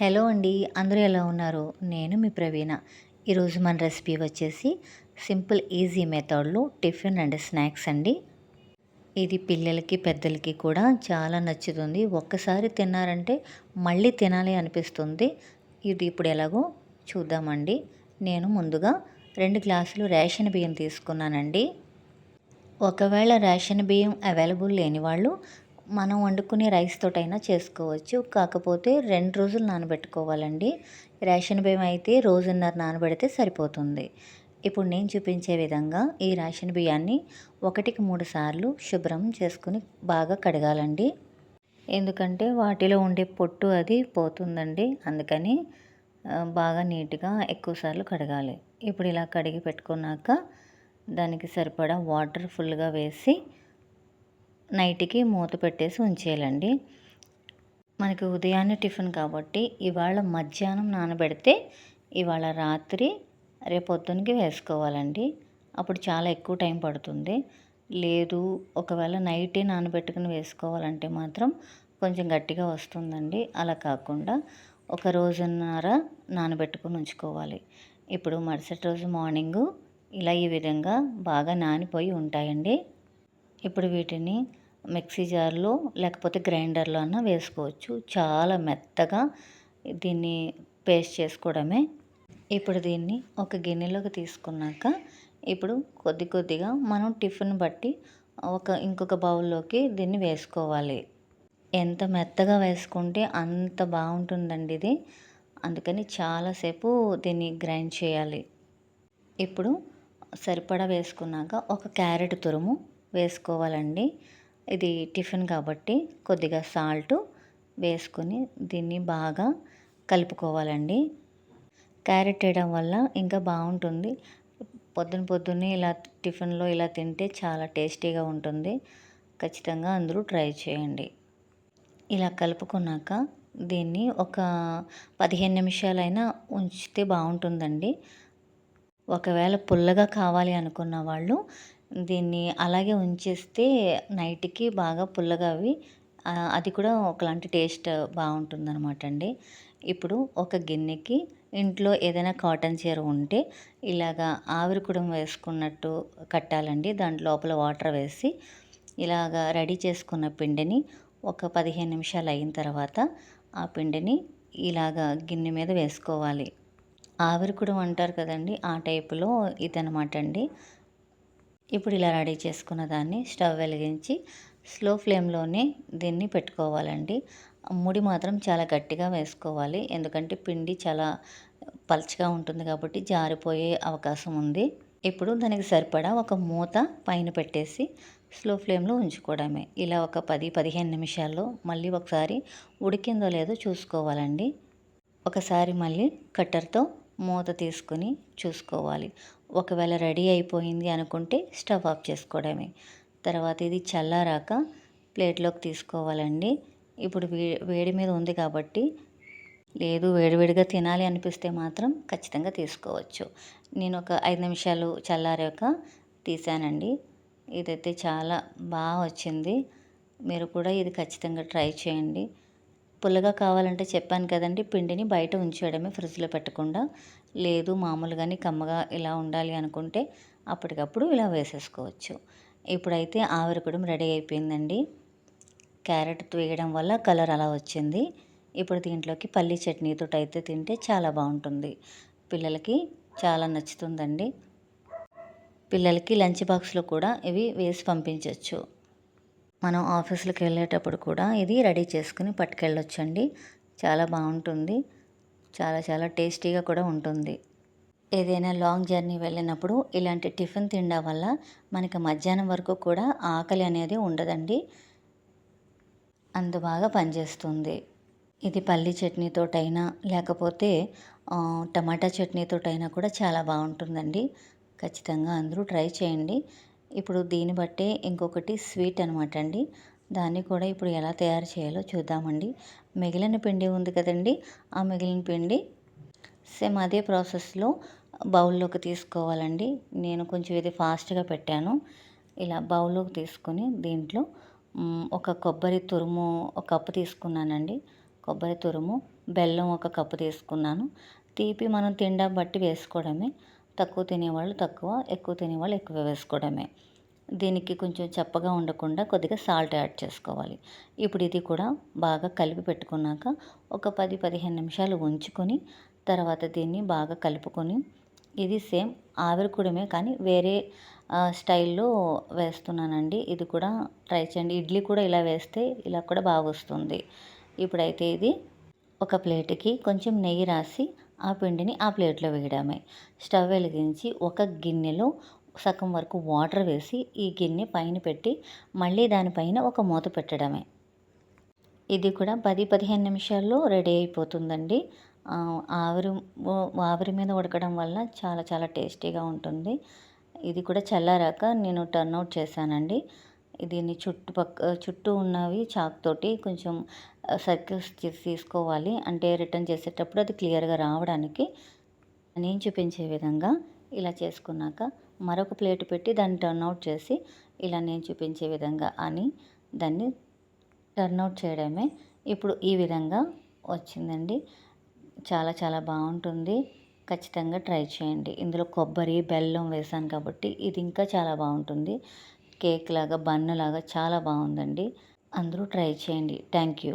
Hello అండి అందరూ ఎలా ఉన్నారు? నేను మీ ప్రవీణ. ఈరోజు మన రెసిపీ వచ్చేసి సింపుల్ ఈజీ మెథడ్లో టిఫిన్ అండ్ స్నాక్స్ అండి. ఇది పిల్లలకి పెద్దలకి కూడా చాలా నచ్చుతుంది. ఒక్కసారి తిన్నారంటే మళ్ళీ తినాలి అనిపిస్తుంది. ఇది ఇప్పుడు ఎలాగో చూద్దామండి. నేను ముందుగా రెండు గ్లాసులు రేషన్ బియ్యం తీసుకున్నానండి. ఒకవేళ రేషన్ బియ్యం అవైలబుల్ లేని వాళ్ళు మనం వండుకునే రైస్ తోటైనా చేసుకోవచ్చు. కాకపోతే రెండు రోజులు నానబెట్టుకోవాలండి. రేషన్ బియ్యం అయితే రోజున్నర నానబెడితే సరిపోతుంది. ఇప్పుడు నేను చూపించే విధంగా ఈ రేషన్ బియ్యాన్ని ఒకటికి మూడు సార్లు శుభ్రం చేసుకుని బాగా కడగాలండి. ఎందుకంటే వాటిలో ఉండే పొట్టు అది పోతుందండి. అందుకని బాగా నీట్గా ఎక్కువసార్లు కడగాలి. ఇప్పుడు ఇలా కడిగి పెట్టుకున్నాక దానికి సరిపడా వాటర్ ఫుల్గా వేసి నైట్కి మూత పెట్టేసి ఉంచేయాలండి. మనకి ఉదయాన్నే టిఫిన్ కాబట్టి ఇవాళ మధ్యాహ్నం నానబెడితే ఇవాళ రాత్రి రేపొద్దునకి వేసుకోవాలండి. అప్పుడు చాలా ఎక్కువ టైం పడుతుంది. లేదు ఒకవేళ నైటే నానబెట్టుకుని వేసుకోవాలంటే మాత్రం కొంచెం గట్టిగా వస్తుందండి. అలా కాకుండా ఒక రోజున్నర నానబెట్టుకుని ఉంచుకోవాలి. ఇప్పుడు మరుసటి రోజు మార్నింగు ఇలా ఈ విధంగా బాగా నానిపోయి ఉంటాయండి. ఇప్పుడు వీటిని మిక్సీ జార్లో లేకపోతే గ్రైండర్లో అన్నా వేసుకోవచ్చు. చాలా మెత్తగా దీన్ని పేస్ట్ చేసుకోవడమే. ఇప్పుడు దీన్ని ఒక గిన్నెలోకి తీసుకున్నాక ఇప్పుడు కొద్ది కొద్దిగా మనం టిఫిన్ బట్టి ఒక ఇంకొక బౌల్లోకి దీన్ని వేసుకోవాలి. ఎంత మెత్తగా వేసుకుంటే అంత బాగుంటుందండి ఇది. అందుకని చాలాసేపు దీన్ని గ్రైండ్ చేయాలి. ఇప్పుడు సరిపడా వేసుకున్నాక ఒక క్యారెట్ తురుము వేసుకోవాలండి. ఇది టిఫిన్ కాబట్టి కొద్దిగా సాల్ట్ వేసుకొని దీన్ని బాగా కలుపుకోవాలండి. క్యారెట్ వేయడం వల్ల ఇంకా బాగుంటుంది. పొద్దున పొద్దున్నే ఇలా టిఫిన్లో ఇలా తింటే చాలా టేస్టీగా ఉంటుంది. ఖచ్చితంగా అందరూ ట్రై చేయండి. ఇలా కలుపుకున్నాక దీన్ని ఒక పదిహేను నిమిషాలైనా ఉంచితే బాగుంటుందండి. ఒకవేళ పుల్లగా కావాలి అనుకున్న వాళ్ళు దీన్ని అలాగే ఉంచేస్తే నైట్కి బాగా పుల్లగా అవి అది కూడా ఒకలాంటి టేస్ట్ బాగుంటుంది అనమాట అండి. ఇప్పుడు ఒక గిన్నెకి ఇంట్లో ఏదైనా కాటన్ చీర ఉంటే ఇలాగా ఆవిరి కుడం వేసుకున్నట్టు కట్టాలండి. దాని లోపల వాటర్ వేసి ఇలాగా రెడీ చేసుకున్న పిండిని ఒక పదిహేను నిమిషాలు అయిన తర్వాత ఆ పిండిని ఇలాగా గిన్నె మీద వేసుకోవాలి. ఆవిరి కుడం అంటారు కదండి ఆ టైపులో ఇదనమాట అండి. ఇప్పుడు ఇలా రెడీ చేసుకున్న దాన్ని స్టవ్ వెలిగించి స్లో ఫ్లేమ్లోనే దీన్ని పెట్టుకోవాలండి. ముడి మాత్రం చాలా గట్టిగా వేసుకోవాలి. ఎందుకంటే పిండి చాలా పల్చగా ఉంటుంది కాబట్టి జారిపోయే అవకాశం ఉంది. ఇప్పుడు దానికి సరిపడా ఒక మూత పైన పెట్టేసి స్లో ఫ్లేమ్లో ఉంచుకోవడమే. ఇలా ఒక పది పదిహేను నిమిషాల్లో మళ్ళీ ఒకసారి ఉడికిందో లేదో చూసుకోవాలండి. ఒకసారి మళ్ళీ కట్టర్తో మూత తీసుకుని చూసుకోవాలి. ఒకవేళ రెడీ అయిపోయింది అనుకుంటే స్టవ్ ఆఫ్ చేసుకోవడమే. తర్వాత ఇది చల్లారాక ప్లేట్లోకి తీసుకోవాలండి. ఇప్పుడు వే వేడి మీద ఉంది కాబట్టి లేదు వేడివేడిగా తినాలి అనిపిస్తే మాత్రం ఖచ్చితంగా తీసుకోవచ్చు. నేను ఒక ఐదు నిమిషాలు చల్లారాక తీసానండి. ఇదైతే చాలా బాగా వచ్చింది. మీరు కూడా ఇది ఖచ్చితంగా ట్రై చేయండి. పుల్లగా కావాలంటే చెప్పాను కదండి పిండిని బయట ఉంచేయడమే ఫ్రిడ్జ్లో పెట్టకుండా లేదు మామూలుగానే కమ్మగా ఇలా ఉండాలి అనుకుంటే అప్పటికప్పుడు ఇలా వేసేసుకోవచ్చు. ఇప్పుడైతే ఆవిరికడం రెడీ అయిపోయిందండి. క్యారెట్ వేయడం వల్ల కలర్ అలా వచ్చింది. ఇప్పుడు దీంట్లోకి పల్లీ చట్నీతో అయితే తింటే చాలా బాగుంటుంది. పిల్లలకి చాలా నచ్చుతుందండి. పిల్లలకి లంచ్ బాక్స్లో కూడా ఇవి వేసి పంపించవచ్చు మనం ఆఫీసులకు వెళ్ళేటప్పుడు కూడా ఇది రెడీ చేసుకుని పట్టుకెళ్ళొచ్చండి. చాలా బాగుంటుంది. చాలా చాలా టేస్టీగా కూడా ఉంటుంది. ఏదైనా లాంగ్ జర్నీ వెళ్ళినప్పుడు ఇలాంటి టిఫిన్ తినడం వల్ల మనకి మధ్యాహ్నం వరకు కూడా ఆకలి అనేది ఉండదండి. అంత బాగా పనిచేస్తుంది. ఇది పల్లి చట్నీతోటైనా లేకపోతే టమాటా చట్నీతోటైనా కూడా చాలా బాగుంటుందండి. ఖచ్చితంగా అందరూ ట్రై చేయండి. ఇప్పుడు దీన్ని బట్టే ఇంకొకటి స్వీట్ అనమాట అండి. దాన్ని కూడా ఇప్పుడు ఎలా తయారు చేయాలో చూద్దామండి. మిగిలిన పిండి ఉంది కదండి. ఆ మిగిలిన పిండి సేమ్ అదే ప్రాసెస్లో బౌల్లోకి తీసుకోవాలండి. నేను కొంచెం ఇది ఫాస్ట్గా పెట్టాను. ఇలా బౌల్లోకి తీసుకొని దీంట్లో ఒక కొబ్బరి తురుము ఒక కప్పు తీసుకున్నానండి. కొబ్బరి తురుము బెల్లం ఒక కప్పు తీసుకున్నాను. తీపి మనం తిండా బట్టి వేసుకోవడమే. తక్కువ తినేవాళ్ళు తక్కువ ఎక్కువ తినేవాళ్ళు ఎక్కువ వేసుకోవడమే. దీనికి కొంచెం చప్పగా ఉండకుండా కొద్దిగా సాల్ట్ యాడ్ చేసుకోవాలి. ఇప్పుడు ఇది కూడా బాగా కలిపి పెట్టుకున్నాక ఒక పది పదిహేను నిమిషాలు ఉంచుకొని తర్వాత దీన్ని బాగా కలుపుకొని ఇది సేమ్ ఆవిరికూడమే కానీ వేరే స్టైల్లో వేస్తున్నానండి. ఇది కూడా ట్రై చేయండి. ఇడ్లీ కూడా ఇలా వేస్తే ఇలా కూడా బాగా వస్తుంది ఇప్పుడైతే ఇది ఒక ప్లేట్కి కొంచెం నెయ్యి రాసి ఆ పిండిని ఆ ప్లేట్లో వేయడమే. స్టవ్ వెలిగించి ఒక గిన్నెలో సగం వరకు వాటర్ వేసి ఈ గిన్నె పైన పెట్టి మళ్ళీ దానిపైన ఒక మూత పెట్టడమే. ఇది కూడా పది పదిహేను నిమిషాల్లో రెడీ అయిపోతుందండి. ఆవిరి ఆవిరి మీద ఉడకడం వల్ల చాలా చాలా టేస్టీగా ఉంటుంది. ఇది కూడా చల్లారాక నేను టర్న్ అవుట్ చేశానండి. దీన్ని చుట్టుపక్క చుట్టూ ఉన్నవి చాక్ తోటి కొంచెం సర్కిల్స్ తీసుకోవాలి. అంటే రిటర్న్ చేసేటప్పుడు అది క్లియర్గా రావడానికి నేను చూపించే విధంగా ఇలా చేసుకున్నాక మరొక ప్లేట్ పెట్టి దాన్ని టర్న్ అవుట్ చేసి ఇలా నేను చూపించే విధంగా అని దాన్ని టర్న్ అవుట్ చేయడమే ఇప్పుడు ఈ విధంగా వచ్చిందండి. చాలా చాలా బాగుంటుంది. ఖచ్చితంగా ట్రై చేయండి. ఇందులో కొబ్బరి బెల్లం వేసాను కాబట్టి ఇది ఇంకా చాలా బాగుంటుంది. కేక్ లాగా బన్ లాగా చాలా బాగుందండి. అందరూ ట్రై చేయండి. Thank you